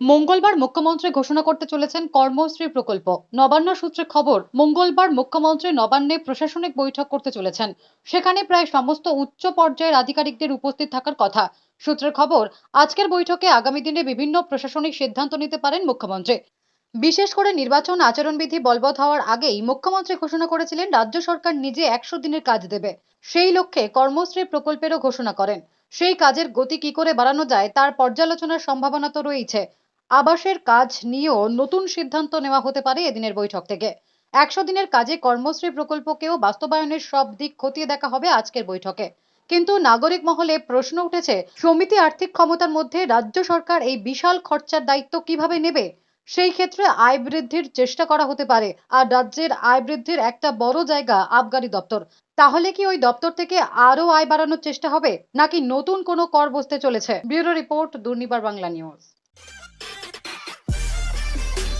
মঙ্গলবার মুখ্যমন্ত্রী ঘোষণা করতে চলেছেন কর্মশ্রী প্রকল্প। নবান্ন সূত্রে খবর, মঙ্গলবার মুখ্যমন্ত্রী নবান্নে প্রশাসনিক বৈঠক করতে চলেছেন। সেখানে প্রায় সমস্ত উচ্চ পর্যায়ের আধিকারিকদের উপস্থিত থাকার কথা। সূত্রের খবর, আজকের বৈঠকে আগামী দিনে বিভিন্ন প্রশাসনিক সিদ্ধান্ত নিতে পারেন মুখ্যমন্ত্রী। বিশেষ করে নির্বাচন আচরণবিধি বলবৎ হওয়ার আগেই মুখ্যমন্ত্রী ঘোষণা করেছিলেন, রাজ্য সরকার নিজে একশো দিনের কাজ দেবে। সেই লক্ষ্যে কর্মশ্রী প্রকল্পেরও ঘোষণা করেন। সেই কাজের গতি কি করে বাড়ানো যায়, তার পর্যালোচনার সম্ভাবনা তো রয়েছে আবাসের কাজ নিয়েও নতুন সিদ্ধান্ত নেওয়া হতে পারে এদিনের বৈঠক থেকে। একশো দিনের কাজে কর্মশ্রী প্রকল্পকেও বাস্তবায়নের সব দিক খতিয়ে দেখা হবে আজকের বৈঠকে। কিন্তু নাগরিক মহলে প্রশ্ন উঠেছে, সমিতি আর্থিক ক্ষমতার মধ্যে রাজ্য সরকার এই বিশাল খরচার দায়িত্ব কীভাবে নেবে? সেই ক্ষেত্রে আয় বৃদ্ধির চেষ্টা করা হতে পারে, আর রাজ্যের আয় বৃদ্ধির একটা বড় জায়গা আবগারি দপ্তর। তাহলে কি ওই দপ্তর থেকে আরও আয় বাড়ানোর চেষ্টা হবে, নাকি নতুন কোনো কর বসতে চলেছে? Bureau report, Durnibar Bangla news.